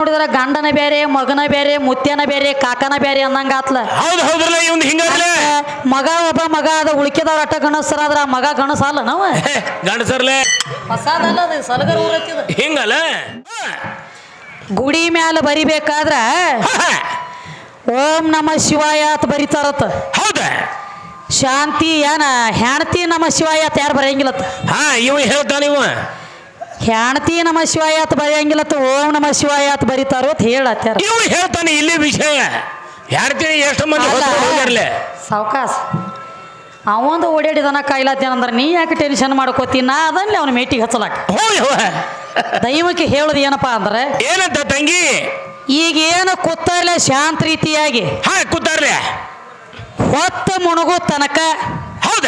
ನೋಡಿದ್ರ ಗಂಡನ ಬೇರೆ ಮಗನ ಬೇರೆ ಮುತ್ಯನ ಬೇರೆ ಕಾಕನ ಬೇರೆ ಅನ್ನಂಗ ಆತ್ಲ. ಹೌದು ಹೌದ್ರಲ್ಲ ಇವ್ನು ಹಿಂಗಾದ್ರೆ? ಮಗ ಒಬ್ಬ ಮಗ ಅದ ಉಳಿಕೆದವ್ರ ಅಟ್ಟ ಗಣಸರ ಆದ್ರ ಮಗ ಗಣಸ ಅಲ್ಲ ನಾವ ಗಂಡಸರ್ಲೆ. ಹೊಸದಲ್ಲ ಅದು ಸಲಗರ ಊರತ್ತಿದ ಹಿಂಗಲ್ಲ? ಗುಡಿ ಮ್ಯಾಲ ಬರಿಬೇಕಾದ್ರ ಓಂ ನಮ ಶಿವಾಯ ಅಂತ ಬರಿತಾರತ್ತ. ಹೌದ? ಶಾಂತಿ ಏನ ಹೆಣತಿ ನಮ ಶಿವಾಯ ಅಂತ ಯಾರು ಬರೆಯಂಗಿಲ್ಲತ್ತ? ಹಾ ಇವ ಹೇಳ್ತಾನ ಇವ. ಹೆಣ್ತಿ ನಮ ಶಿವಾಯ ಅಂತ ಬರೆಯಂಗಿಲ್ಲತ್ತ ಓಂ ನಮ ಶಿವಾಯ ಅಂತ ಬರಿತಾರೋ ಅಂತ ಹೇಳತ್ತಾರ ಇವ ಹೇಳ್ತಾನೆ ಇಲ್ಲಿ ವಿಷಯ. ಯಾರ್ತೀನಿ ಎಷ್ಟು ಮಂದಿ ಸಾವಕಾಶ ಅವಂದು ಓಡಾಡಿದನ ಕಾಯಿಲಾತೇನಂದ್ರೆ ನೀ ಯಾಕೆ ಟೆನ್ಷನ್ ಮಾಡ್ಕೋತಿ? ನಾ ಅದನ್ನೇ ಅವನ ಮೇಟಿಗೆ ಹಚ್ಚಲಾಕ ಹೋ ಯವ್ವ. ದೈವಕ್ಕೆ ಹೇಳೋದು ಏನಪ್ಪ ಅಂದ್ರೆ ಏನಂತ ತಂಗಿ? ಈಗ ಏನು ಕೂತಲ್ಲೇ ಶಾಂತ ರೀತಿಯಾಗಿ ಹಾ ಕೂತಾರ್ಲೆ? ಹೊತ್ತ ಮುಣಗು ತನಕ ಹೌದ?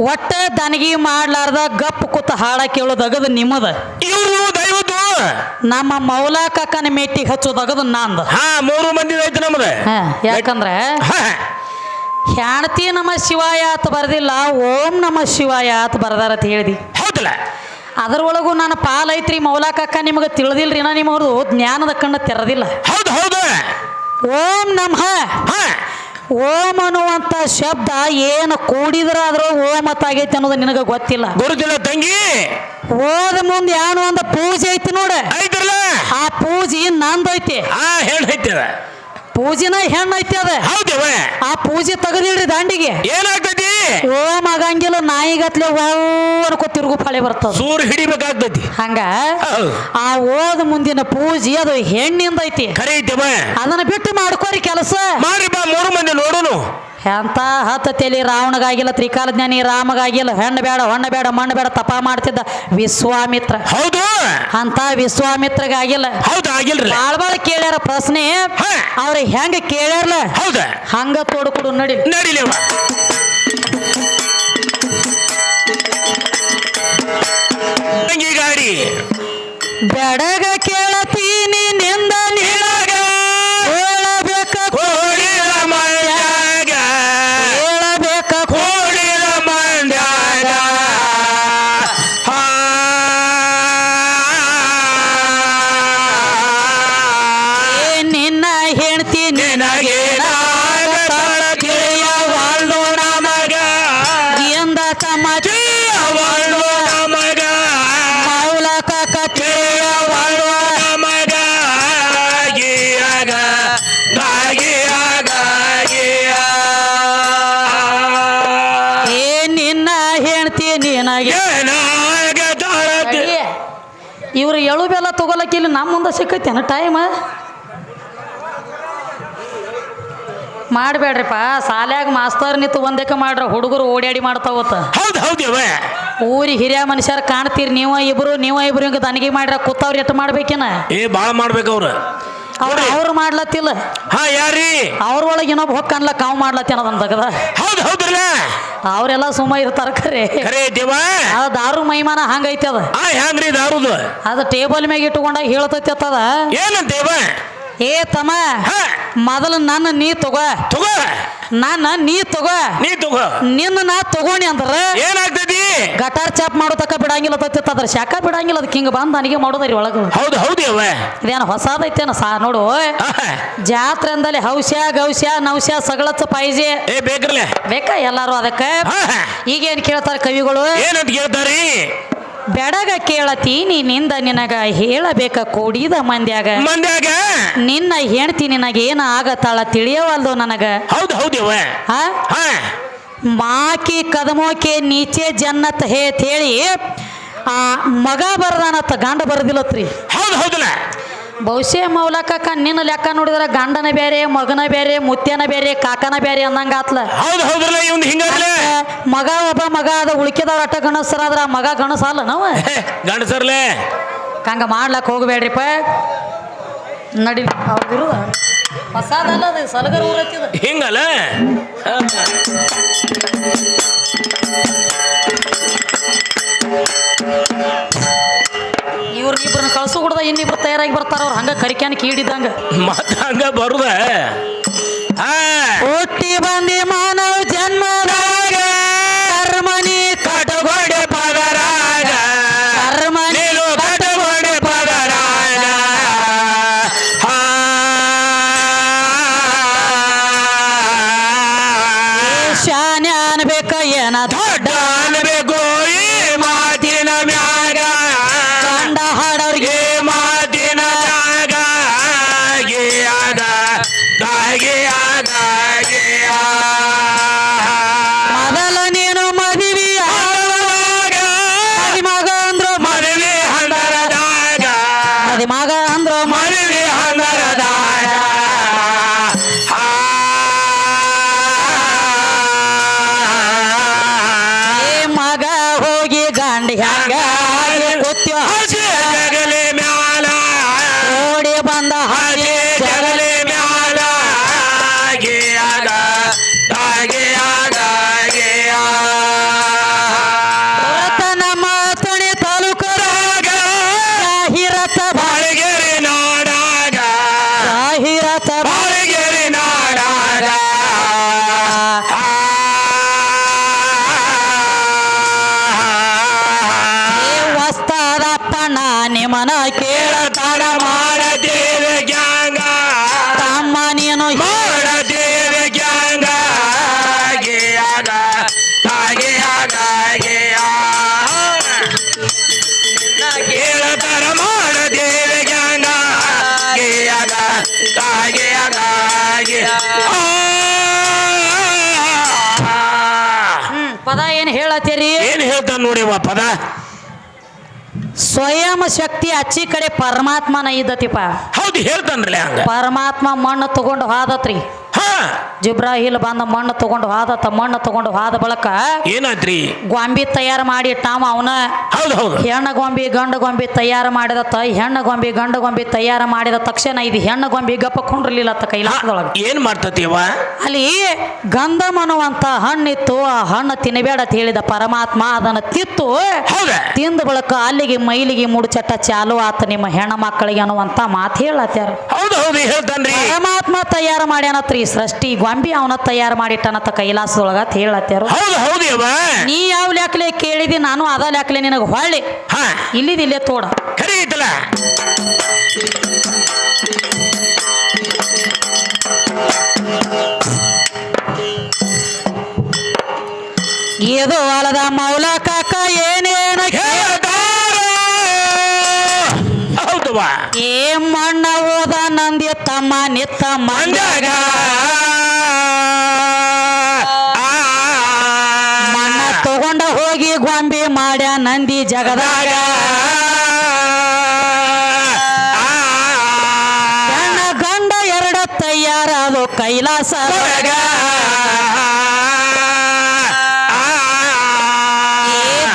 ಒಟ್ಟ ದನಗಿ ಮಾಡ್ಲಾರ್ದ ಗಪ್ ಕೂತ ಹಾಡ ಕೇಳೋದಗದು ನಿಮ್ಮದ. ಇವ್ರು ದೈವದ್ದು. ನಮ್ಮ ಮೌಲಾ ಕಾಕನ ಮೇಟಿಗೆ ಹಚ್ಚೋದಗದು ನಂದು. ಹಾ ಮೂರು ಮಂದಿ ಐತೆ ನಮ್ದು. ಹಾ, ಯಾಕಂದ್ರೆ? ಹಾ ಹೆಣ್ತಿ ನಮ ಶಿವಾಯ ಅಂತ ಬರ್ದಿಲ್ಲ ಓಂ ನಮ ಶಿವಾಯ ಅಂತ ಬರ್ದಾರ ಅಂತ ಹೇಳಿದಿ. ಹೌದಲ್ಲ? ಅದರೊಳಗೂ ನನ್ನ ಪಾಲ್ ಐತ್ರಿ ಮೌಲಾ ಕಾಕ ನಿಮಗೆ ತಿಳಿದಿಲ್ರಿ ನಾ ನಿಮ್ಮವ್ರದು ಜ್ಞಾನದ ಕಣ್ಣು ತೆರೆದಿಲ್ಲ. ಹೌದು ಹೌದು. ಓಂ ನಮಃ ಹಾ. ಓಂ ಅನ್ನುವಂಥ ಶಬ್ದ ಏನು ಕೂಡಿದ್ರಾದ್ರೂ ಓಂ ಆಗೈತಿ ಅನ್ನೋದು ನಿನಗೆ ಗೊತ್ತಿಲ್ಲ. ಗುರುದಿಲ್ಲ ತಂಗಿ. ಓದ ಮುಂದೆ ಏನು ಒಂದು ಪೂಜೆ ಐತಿ ನೋಡ. ಐತ್ರಲ್ಲ ಆ ಪೂಜೆ ನಂದೈತಿ. ಹಾ ಹೇಳೈತೆ ಪೂಜೆನ ಹೆಣ್ಣು ಐತಿ ಅದ. ಹೌದವ ಆ ಪೂಜೆ ತೆಗದಿಡ್ರಿ ದಾಂಡಿಗೆ. ಏನಾಗ್ತೈತಿ? ಓಮ್ ಆಗಂಗಿಲ್ಲ ನಾಯಿಗತ್ಲೆ ಓವನ್ಕೋ ತಿರುಗು ಫಳೆ ಬರ್ತದ ಸೂರ್ ಹಿಡಿಬೇಕಾಗ್ತೈತಿ ಹಂಗ ಆ ಓದ ಮುಂದಿನ ಪೂಜೆ ಅದು ಹೆಣ್ಣಿಂದ ಐತಿ ಐತೆವ ಅದನ್ನ ಬಿಟ್ಟು ಮಾಡ್ಕೋರಿ ಕೆಲಸ ಮಾಡ್ರಿ ಬಾ ಮೂರು ಮಂದಿ ನೋಡೋನು ಎಂತ ಹತ್ತು ತೆಲಿ ರಾವಣಗಾಗಿಲ್ಲ ತ್ರಿಕಾಲಜ್ಞಾನಿ ರಾಮಗಾಗಿಲ್ಲ ಹೆಣ್ಣು ಬೇಡ ಹೊಣ್ಣ ಬೇಡ ಮಣ್ಣು ಬೇಡ ತಪಾ ಮಾಡ್ತಿದ್ದ ವಿಶ್ವಾಮಿತ್ರ. ಹೌದು. ಅಂತ ವಿಶ್ವಾಮಿತ್ರಗಾಗಿಲ್ಲ. ಹೌದು ಆಗಿಲ್ರಿ. ಬಾಳ್ ಬಾಳ ಕೇಳ್ಯಾರ ಪ್ರಶ್ನೆ. ಅವ್ರ ಹೆಂಗ ಕೇಳ್ಯಾರಲ್ಲ ಹೌದ. ಹಂಗ ತೋಡ್ಕೊಡು ನಡಿ. ನಡಿಲಿ ಗಾಡಿ. ಬೆಡಗ ಇವ್ರು ತೊಗೊಳಕ್ಕೆ ಇಲ್ಲಿ ನಮ್ಮ ಮುಂದೆ ಸಿಕ್ಕೈತೇನ ಟೈಮ್ ಮಾಡಬೇಡ್ರಿಪ್ಪ ಸಾಲ್ಯಾಗ ಮಾಸ್ತರ್ ನಿಂತು ಒಂದಕ್ಕೆ ಮಾಡ್ರ ಹುಡುಗರು ಓಡಾಡಿ ಮಾಡ್ತಾವತ್ತ. ಹೌದು ಊರಿಗೆ ಹಿರಿಯ ಮನುಷ್ಯರು ಕಾಣ್ತೀರಿ ನೀವ ಇಬ್ರು ನೀವ ಇಬ್ರು ಹಿಂಗೆ ದನಿಗೆ ಮಾಡ್ರ ಕೂತವ್ರು ಎಟ್ಟು ಮಾಡ್ಬೇಕೇನ? ಏ ಬಾಳ ಮಾಡ್ಬೇಕು ಅವ್ರು ಮಾಡ್ಲತ್ತಿಲ್ಲ. ಹಾ ಯಾರಿ ಅವ್ರೊಳಗೆ ಇನ್ನೊಬ್ಬ ಹೊಕ್ಕ ಅನ್ಲಕ್ಕ ಅವ್ ಮಾಡ್ಲತ್ತೇನ ಅದನ್ನ ತೆಗದ. ಹೌದು ಹೌದ್ರಲ್ಲ ಅವರೆಲ್ಲ ಸುಮ್ಮ ಇರ್ತಾರ ಖರೆ. ಖರೆ ದೇವ? ಅದು ದಾರು ಮೈಮಾನ ಹಂಗೈತಿ ಅದ. ಆ ಹೆಂಗ್ರಿ ದಾರುದು? ಅದು ಟೇಬಲ್ ಮ್ಯಾಗ ಇಟ್ಟುಕೊಂಡಾಗ ಹೇಳ್ತೈತಿ ಏನು ಏನಂತೇವ ಏ ತಮ್ಮ ಮೊದಲು ನನ್ನ ನೀ ತಗೋ. ತಗೋ. ನನ್ನ ನೀ ತಗೋ. ನೀ ತಗೋ. ನಿನ್ನ ನಾ ತಗೋಣಿ ಅಂದ್ರ ಏನಾಗ್ತೈತಿ? ಗಟಾರ್ ಚಾಪ್ ಮಾಡೋ ತಕ್ಕ ಬಿಡಂಗಿಲ್ಲ ತತ್ತಿತ್ತ ಅದ್ರ ಶಾಖ ಬಿಡಂಗಿಲ್ಲ ಅದಕ್ಕೆ ಹಿಂಗ ಬಂದು ನನಗೆ ಮಾಡೋದ್ರಿ ಒಳಗ. ಹೌದು ಹೌದು ಅವ ಇದೇನು ಹೊಸದೈತೇನ ಸಾ ನೋಡು. ಜಾತ್ರೆ ಅಂದಲ್ಲಿ ಹೌಸ್ಯ ಗೌಸ್ಯ ನೌಸ್ಯ ಸಗಳತ್ತ ಪಾಯ್ಜೆ ಏ ಬೇಕಾ ಎಲ್ಲಾರು ಅದಕ್ಕೆ? ಈಗೇನ್ ಕೇಳ್ತಾರ ಕವಿಗಳು? ಏನಂತ ಕೇಳ್ತಾರಿ ಬೆಡಗ ಕೇಳತಿ ನಿಂದ ನಿನಗ ಹೇಳಬೇಕ ಕೂಡಿದ ಮಂದ್ಯಾಗ. ಮಂದ್ಯಾಗ? ನಿನ್ನ ಹೆಣ್ತಿ ನಿನಗೇನ ಆಗತ್ತಾಳ ತಿಳಿಯವಲ್ದು ನನಗ? ಹೌದು ಹೌದು ಯವ್ವ. ಆ ಹಾ. ಮಾಕಿ ಕದಮೋಕೆ ನೀಚೆ ಜನ್ನತ್ ಹೇತ್ ಹೇಳಿ ಆ ಮಗ ಬರ್ದಾನತ್ತ ಗಂಡ ಬರದಿಲ್ಲತ್ರಿ. ಹೌದು ಹೌದಲ್ಲ. ಬಹುಶಃ ಮೌಲಕ ನಿನ್ನ ಲೆಕ್ಕ ನೋಡಿದ್ರೆ ಗಂಡನ ಬೇರೆ ಮಗನ ಬೇರೆ ಮುತ್ಯನ ಬೇರೆ ಕಾಕನ ಬೇರೆ ಅಂದಂಗ ಆತ್ಲ. ಮಗ ಒಬ್ಬ ಮಗ ಅದ ಉಳ್ಕಿದವ್ರ ಅಟ್ಟ ಗಣಸರಾದ್ರ ಮಗ ಗಣಸ ಅಲ್ಲ ನಾವು ಗಂಡಸರ್ಲೆ. ಹಂಗ ಮಾಡ್ಲಕ್ ಹೋಗ್ಬೇಡ್ರಿಪ್ಪ. ನಡಿ ಅವ್ರಿರು ಹೊಸದಲ್ಲ ಅದು ಸಲಗರ ಊರತ್ತಿದ ಹಿಂಗಲ್ಲ? ಹಾ. ಇವ್ರ ಇಬ್ಬರನ್ನ ಕಳ್ಸು ಹುಡ್ದ ಇನ್ನಿಬ್ರು ತಯಾರಾಗಿ ಬರ್ತಾರ ಅವ್ರು ಹಂಗ ಕರಿಕ್ಯಾನ ಕೀಡಿದಂಗ ಮತ್ತ ಹಂಗ ಬರುದ ಹುಟ್ಟಿ ಬಂದಿ ಮಾನವ ನೋಡಿವ ಪದ. ಸ್ವಯಂ ಶಕ್ತಿ ಅಚ್ಚಿ ಕಡೆ ಪರಮಾತ್ಮನ ಇದ್ದತಿಪ್ಪ. ಹೌದು ಹೇಳ್ತಾನ್ರಲ್ಲ ಹಂಗ. ಪರಮಾತ್ಮ ಮಣ್ಣು ತಗೊಂಡು ಹಾದತ್ರಿ. ಜಿಬ್ರಾಹಿಲ್ ಬಂದ ಮಣ್ಣು ತಗೊಂಡು ಹಾದ ಮಣ್ಣು ತಗೊಂಡು ಹಾದ ಬಳಕ ಏನಾದ್ರಿ? ಗೊಂಬಿ ತಯಾರು ಮಾಡಿ ಇಟ್ಟಾಮ ಅವನ. ಹೌದು ಹೌದು. ಹೆಣ್ಣು ಗೊಂಬಿ ಗಂಡು ಗೊಂಬಿ ತಯಾರು ಮಾಡಿದ ತ ಹೆಣ್ಣು ಗೊಂಬಿ ಗಂಡು ಗೊಂಬಿ ತಯಾರು ಮಾಡಿದ ತಕ್ಷಣ ಇದು ಹೆಣ್ಣು ಗೊಂಬಿ ಗಪ್ಪ ಕೊಂಡಿರ್ಲಿಲ್ಲ ಅತ್ತ ಕೈಲಾಸದೊಳಗೆ ಏನ್ ಮಾಡ್ತತಿವ ಅಲ್ಲಿ ಗಂಧಮ್ ಅನ್ನುವಂತ ಹಣ್ಣಿತ್ತು ಆ ಹಣ್ಣು ತಿನ್ನಬೇಡ ಅಂತ ಹೇಳಿದ ಪರಮಾತ್ಮ ಅದನ್ನ ತಿತ್ತು ತಿಂದ ಬಳಕ ಅಲ್ಲಿಗೆ ಮೈಲಿಗೆ ಮುಡುಚಟ್ಟ ಚಾಲು ಆತ ನಿಮ್ಮ ಹೆಣ್ಣ ಮಕ್ಕಳಿಗೆ ಅನ್ನುವಂತ ಮಾತು ಹೇಳತ್ತಾರ ಹೌದು ಹೌದು ಹೇಳ್ತಾನ್ರಿ. ಪರಮಾತ್ಮ ತಯಾರು ಮಾಡ್ಯಾನತ್ರಿ ಸೃಷ್ಟಿ ಗೊಂಬಿ ಅವನ ತಯಾರು ಮಾಡಿಟ್ಟನತ್ತ ಕೈಲಾಸದೊಳಗ ಅಂತ ಹೇಳತ್ಯಾರು. ಹೌದು ಹೌದು ಯವ್ವ. ನೀ ಯಾವ ಲೆಕ್ಕಲೆ ಕೇಳಿದಿ ನಾನು ಅದ ಲೆಕ್ಕಲೆ ನಿನಗೆ ಹೊಳ್ಳಿ. ಹಾ. ಇಲ್ಲಿದ್ ಇಲ್ಲೇ ತೋಡ. ಏದು ಐತಲ್ಲ. ಹೊಲದ ಮೌಲ ಕಾಕ ಏನೇನ ಹೇಳ್ತಾರ ಹೌದವ್ವ ಓದ ನಂದಿ ತಮ್ಮ ನಿತ್ತ ಮಂಡಗ ಮಣ್ಣ ತಗೊಂಡ ಹೋಗಿ ಗೊಂಬೆ ಮಾಡ್ಯ ನಂದಿ ಜಗದಾಗ. ಹೆಣ್ಣ ಗಂಡ ಎರಡ ತಯ್ಯಾರ ಅದು ಕೈಲಾಸ.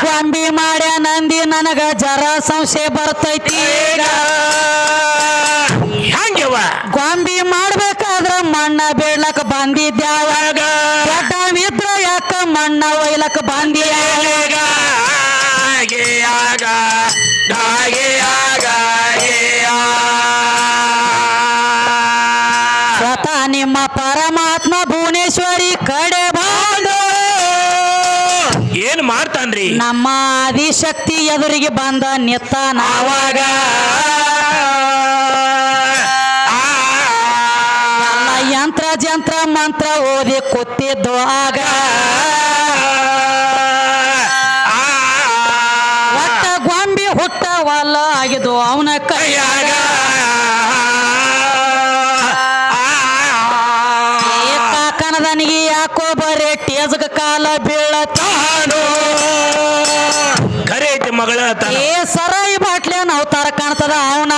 ಗೊಂಬೆ ಮಾಡ್ಯ ನಂದಿ ನನಗ ಜರ ಸಂಶಯ ಬರ್ತೈತಿ. ಗೊಂಬಿ ಮಾಡ್ಬೇಕಾದ್ರ ಮಣ್ಣ ಬೀಳಕ್ ಬಂದಿದ್ಯಾವ ಮಿತ್ರ ಯಾಕ ಮಣ್ಣ ಒಯ್ಲಕ್ ಬಂದಿಯಾಗ? ಸ್ವತಃ ನಿಮ್ಮ ಪರಮಾತ್ಮ ಭುವನೇಶ್ವರಿ ಕಡೆ ಬಂದು ಏನ್ ಮಾಡ್ತಾನ್ರಿ? ನಮ್ಮ ಆದಿಶಕ್ತಿ ಎದುರಿಗೆ ಬಂದ ನಿತ್ತ ನಾವಾಗ ಕೂತಿದ್ದು ಆಗ ಒಟ್ಟ ಗೊಂಬಿ ಹುಟ್ಟವಲ್ಲ ಆಗಿದ್ದು ಅವನ ಕೈಯಾಗ. ಕಾಕನದನಿಗೆ ಯಾಕೋ ಬರೇ ಟೇಜಗ ಕಾಲ ಬೀಳತಾನು ಕರೆ ಮಗಳ ಏ ಸರಾಯಿ ಬಾಟ್ಲೆ ನಾವು ತರ ಕಾಣ್ತದ? ಅವನ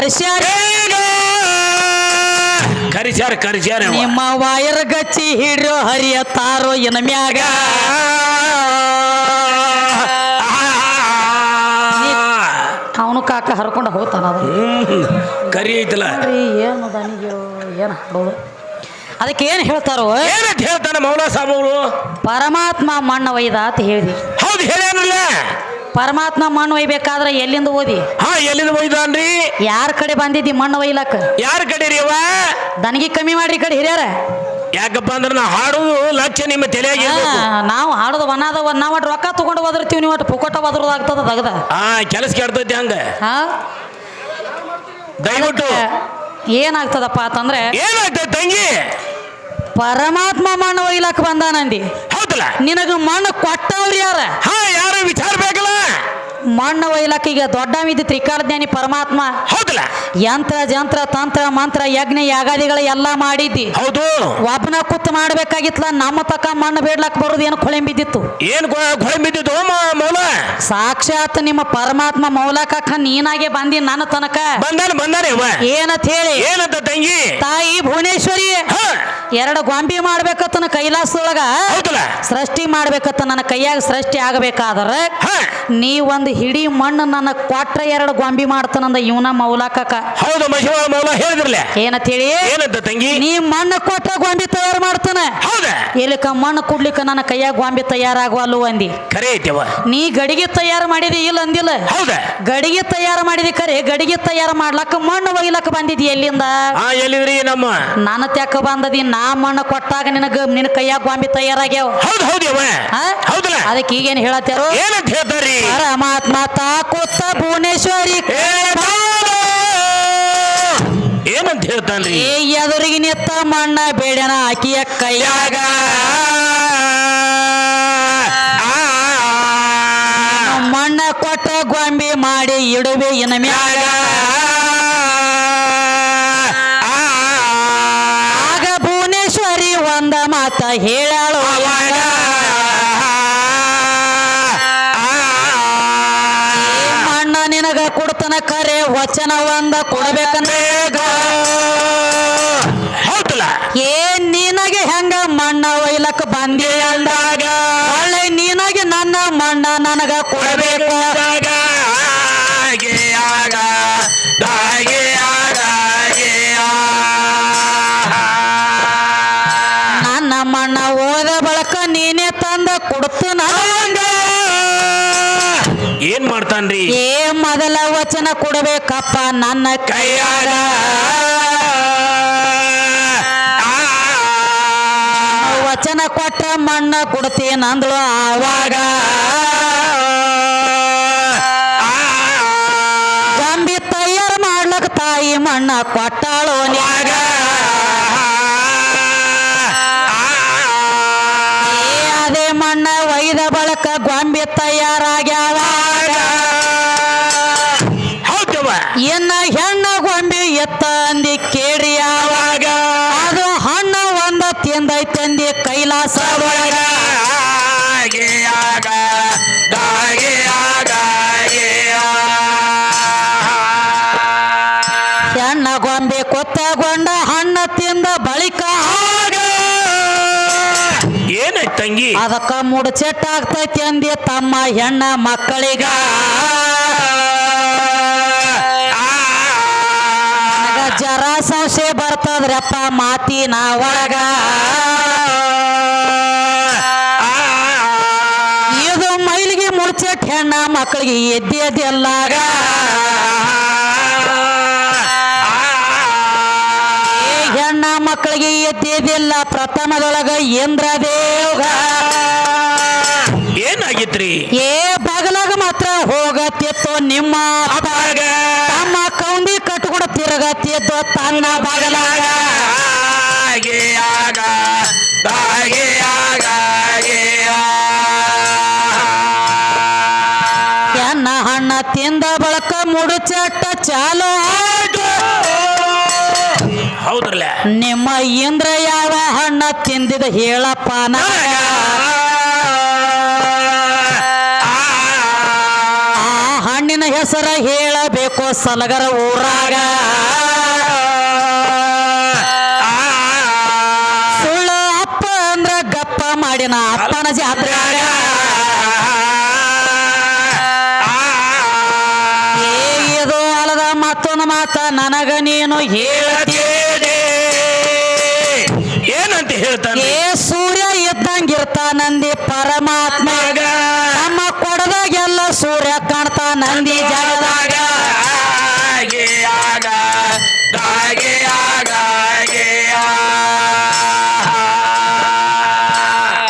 ಕರೆಸ್ಯಾರ ಕರಿಸ್ಯಾರ ಕರಿಸ್ಯಾರ ನಿಮ್ಮ ವಾಯರ್ ಗಚ್ಚಿ ಹಿಡ್ರೋ ಹರಿಯ ತಾರೋ ಇನ ಮ್ಯಾಗ ಅವನು ಕಾಕ ಹರ್ಕೊಂಡು ಹೋಗ್ತಾನ ಅದು ಕರಿ ಐತಲ್ಲ ಏನು ದನಿಗೆ ಏನು ಹಾಡೋಳು ಅದಕ್ಕೆ ಏನು ಹೇಳ್ತಾರೋ ಏನಂತ ಹೇಳ್ತಾನ ಮೌಲ ಪರಮಾತ್ಮ ಮಣ್ಣು ಒಯ್ದ ಅಂತ ಹೇಳಿದಿ ಹೌದು ಹೇಳ್ಯಾನಲ್ಲ ಪರಮಾತ್ಮ ಮಣ್ಣು ಒಯ್ಬೇಕಾದ್ರೆ ಎಲ್ಲಿಂದ ಓದಿ? ಹಾ ಎಲ್ಲಿಂದ ಒಯ್ದಾನ್ರಿ? ಯಾರ ಕಡೆ ಬಂದಿದ್ದಿ ಮಣ್ಣು ಒಯ್ಲಕ್ಕ? ಯಾರ ಕಡೆ ರೀ ಅವ? ದನಗಿ ಕಮ್ಮಿ ಮಾಡ್ರಿ ಈ ಕಡೆ ಹಿರಿಯರ. ಯಾಕಪ್ಪ ಅಂದ್ರೆ ನಾ ಹಾಡುದು ಲಕ್ಷ ನಿಮ್ಮ ತಲೆಯಾಗಿ. ನಾವು ಹಾಡೋದು ವನಾದ ನಾವು ರೊಕ್ಕ ತಗೊಂಡು ಒದರ್ತೀವಿ ನೀವು ಒಟ್ಟು ಪುಕೋಟ ಬದ್ರದಾಗ್ತದ ತಗದ ಹಾ ಕೆಲಸ ಕೆಡ್ತೈತಿ ಹಂಗ. ಹಾ? ದಯವಿಟ್ಟು. ಏನಾಗ್ತದಪ್ಪ ಅಂತಂದ್ರೆ ಏನಾಗ್ತದೆ ತಂಗಿ? ಪರಮಾತ್ಮ ಮಣ್ಣು ಒಯ್ಲಾಕ ಬಂದಾನಂದಿ. ಹೌದಲ್ಲ? ನಿನಗ ಮಣ್ಣು ಕೊಟ್ಟವ್ರು ಯಾರ? ಹಾ ಯಾರು ವಿಚಾರ ಬೇಕಲ್ಲ? ಮಣ್ಣು ಒಯ್ಲಾಕ ಈಗ ದೊಡ್ಡ ಮಿತಿ ತ್ರಿಕಾಲಜ್ಞಾನಿ ಪರಮಾತ್ಮ. ಹೌದಲ್ಲ? ಯಂತ್ರ ಜಂತ್ರ ತಂತ್ರ ಮಂತ್ರ ಯಜ್ಞ ಯಾಗಾದಿಗಳ ಎಲ್ಲ ಮಾಡಿದ್ದಿ. ಹೌದು. ಒಬ್ಬನ ಕುತ್ತು ಮಾಡ್ಬೇಕಾಗಿತ್ಲ ನಮ್ಮ ತಕ ಮಣ್ಣು ಬೇಡ್ಲಕ್ ಬರೋದು ಏನು ಕೊಳೆ ಬಿದ್ದಿತ್ತು? ಏನು ಮ- ಮೌಲ ಸಾಕ್ಷಾತ್ ನಿಮ್ಮ ಪರಮಾತ್ಮ ಮೌಲಕಕ್ಕ ನೀನಾಗೆ ಬಂದಿ ನನ್ನ ತನಕ. ಬಂದಾನ ಬಂದಾನೆ ಏನಂತ ಹೇಳಿ? ಏನಂತ ತಂಗಿ? ತಾಯಿ ಭುವನೇಶ್ವರಿ. ಹಾ. ಎರಡು ಗೊಂಬಿ ಮಾಡ್ಬೇಕತ್ತ ಕೈಲಾಸದೊಳಗ. ಸೃಷ್ಟಿ ಮಾಡ್ಬೇಕತ್ತ ನನ್ನ ಕೈಯಾಗ ಸೃಷ್ಟಿ ಆಗಬೇಕಾದ್ರೆ ನೀ ಒಂದು ಹಿಡಿ ಮಣ್ಣು ನನ್ನ ಕೊಟ್ರ ಎರಡು ಗೊಂಬಿ ಮಾಡ್ತಾನಂದ ಇವನ ಮೌಲಾಕಕ್ಕ. ಹೌದು ಏನಂತ ಹೇಳಿ ತಂಗಿ? ನೀ ಮಣ್ಣು ಕೊಟ್ಟ ಗೊಂಬಿ ತಯಾರು ಮಾಡ್ತಾನ. ಹೌದ? ಇಲ್ಲಿಕ ಮಣ್ಣು ಕುಡ್ಲಿಕ್ಕ ನನ್ನ ಕೈಯಾಗ ಗೊಂಬಿ ತಯಾರಾಗುವಲ್ಲು ಅಂದಿ. ನೀ ಗಡಿಗೆ ತಯಾರು ಮಾಡಿದಿ ಇಲ್ಲ ಅಂದಿಲ್ಲ? ಹೌದ? ಗಡಿಗೆ ತಯಾರು ಮಾಡಿದಿ ಕರೆ ಗಡಿಗೆ ತಯಾರು ಮಾಡ್ಲಕ್ಕ ಮಣ್ಣು ಒಯ್ಲಕ್ಕ ಬಂದಿದಿ ಎಲ್ಲಿಂದ? ನಾನು ಎಲ್ಲಿದ್ರಿ ನಮ್ಮ? ನನ್ನ ತೆಕ್ಕ ಬಂದದಿ ನಾ ಮಣ್ಣು ಕೊಟ್ಟಾಗ ನಿನಗ ನಿನ್ನ ಕೈಯಾಗ ಗೊಂಬಿ ತಯಾರಾಗ್ಯಾವ. ಹೌದು ಹೌದು ಆ? ಹೌದಲ್ಲ? ಅದಕ್ಕೆ ಈಗೇನ್ ಹೇಳತ್ತಾರು ಏನಂತ ಹೇಳ್ತಾರ್ರಿ? ಪರಮಾತ್ಮ ತಾಕುತ್ತ ಭುವನೇಶ್ವರಿ! ಏನಂತ ಹೇಳ್ತಾನ್ರಿ? ಏ ಎದುರಿಗೆ ನಿತ್ತ ಮಣ್ಣ ಬೇಡನ ಆಕಿಯ ಕೈಯಾಗ. ಮಣ್ಣ ಕೊಟ್ಟ ಗೊಂಬೆ ಮಾಡಿ ಇಡುವೆ ಇನ ಮ್ಯಾಗ. ಹೇಳಾಳು ಮಣ್ಣ ನಿನಗ ಕೊಡ್ತನ ಕರೆ ವಚನ ಒಂದ ಕೊಡ್ಬೇಕಂತ ತಂದ ಕೊಡ್ತು ನನಗ ಏನ್ ಮಾಡ್ತಾನ್ರಿ? ಏ ಮೊದಲ ವಚನ ಕೊಡಬೇಕಪ್ಪ ನನ್ನ ಕೈಯಾಗ. ವಚನ ಕೊಟ್ಟ ಮಣ್ಣ ಕೊಡ್ತೀನಂದ್ಳು ಆವಾಗ. ಗೊಂಬಿ ತಯಾರು ಮಾಡ್ಲಕ್ ತಾಯಿ ಮಣ್ಣ ಕೊಟ್ಟಾಳು ಒಯ್ದ ಬಳಕ ಗ್ವಾಂಬೆ ತಯಾರಾಗ್ಯಾವ ಎನ್ನ ಇನ್ನ ಹೆಣ್ಣ ಗೊಂಬೆ ಎತ್ತ ಅಂದಿ ಕೇಳಿ ಯಾವಾಗ ಅದು ಹಣ್ಣ ಒಂದ ತಿಂದೈತಂದಿ ಕೈಲಾಸ ಒಳಗ ತಂಗಿ. ಅದಕ್ಕ ಮುಡಚೆಟ್ ಆಗ್ತೈತಿ ಅಂದಿ ತಮ್ಮ ಹೆಣ್ಣ ಮಕ್ಕಳಿಗ. ಜರ ಸಂಶಯ ಬರ್ತದ್ರಪ್ಪ ಮಾತಿನ ಒಳಗ. ಇದು ಮೈಲಿಗೆ ಮುಡ್ಚೆಟ್ ಹೆಣ್ಣ ಮಕ್ಕಳಿಗೆ ಏ ಮಕ್ಕಳಿಗೆ ಎದ್ದೆದಿಲ್ಲ ಪ್ರಥಮದೊಳಗ ಇಂದ್ರ ದೇವ್ಗ ಏನಾಗಿತ್ರಿ? ಏ ಬಗಲಾಗ ಮಾತ್ರ ಹೋಗತ್ತಿತ್ತು ನಿಮ್ಮ ಅಪ್ಪಾಗ. ತಮ್ಮ ಕೌಂಡಿ ಕಟ್ಕೊಂಡು ತಿರುಗತ್ತಿದ್ದು ತನ್ನ ಬಗಲಾಗ. ಎನ್ನ ಹಣ್ಣ ತಿಂದ ಬಳಕ ಮುಡುಚಟ್ಟ ಚಾಲು. ಹೌದ್ರಲ್ಲ ನಿಮ್ಮ ಇಂದ್ರ ಯಾವ ಹಣ್ಣ ತಿಂದಿದ ಹೇಳಪ್ಪ ಆ ಹಣ್ಣಿನ ಹೆಸರ ಹೇಳಬೇಕು ಸಲಗರ ಊರಾಗ. ಸುಳ್ಳು ಅಪ್ಪ ಅಂದ್ರ ಗಪ್ಪ ಮಾಡಿನ ಅಪ್ಪನ ಜಾತ್ರೆಯಾಗ. ಇದು ಅಲ್ಲದ ಮತ್ತೊಂದು ಮಾತ ನನಗ ನೀನು ಹೇಳ್ತಿ ಹೇಳ್ತಾನೆ ಏ ಸೂರ್ಯ ಇದ್ದಂಗಿರ್ತಾನಂದಿ ಪರಮಾತ್ಮ. ನಮ್ಮ ಕೊಡದಾಗೆಲ್ಲ ಸೂರ್ಯ ಕಾಣ್ತಾನಂದಿ ಜಗದಾಗ.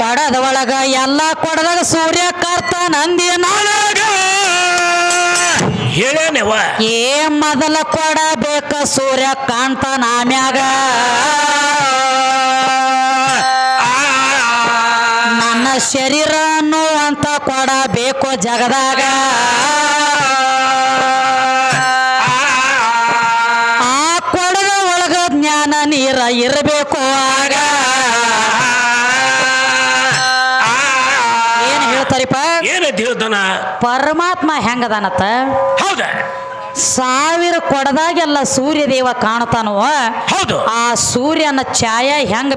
ಕೊಡದ ಒಳಗ ಎಲ್ಲ ಕೊಡದಾಗ ಸೂರ್ಯ ಕಾಣ್ತಾನಂದಿ ನಾನು. ಹೇಳೇನವ ಏ ಮೊದಲ ಕೊಡಬೇಕ ಸೂರ್ಯ ಕಾಣ್ತಾನ ಆಮ್ಯಾಗ. ಶರೀರ ಅನ್ನುವಂತ ಕೊಡಬೇಕು ಜಗದಾಗ. ಆ ಕೊಡದ ಒಳಗ ಜ್ಞಾನ ನೀರ ಇರಬೇಕು ಆಗ. ಏನ್ ಹೇಳ್ತಾರಿಪ್ಪ? ಏನಂತ ಹೇಳ್ತಾನ ಪರಮಾತ್ಮ ಹೆಂಗದಾನತ್ತ? ಹೌದ. ಸಾವಿರ ಕೊಡದಾಗೆಲ್ಲ ಸೂರ್ಯ ದೇವ ಕಾಣ್ತಾನೋ ಹೌದು. ಆ ಸೂರ್ಯನ ಛಾಯಾ ಹೆಂಗ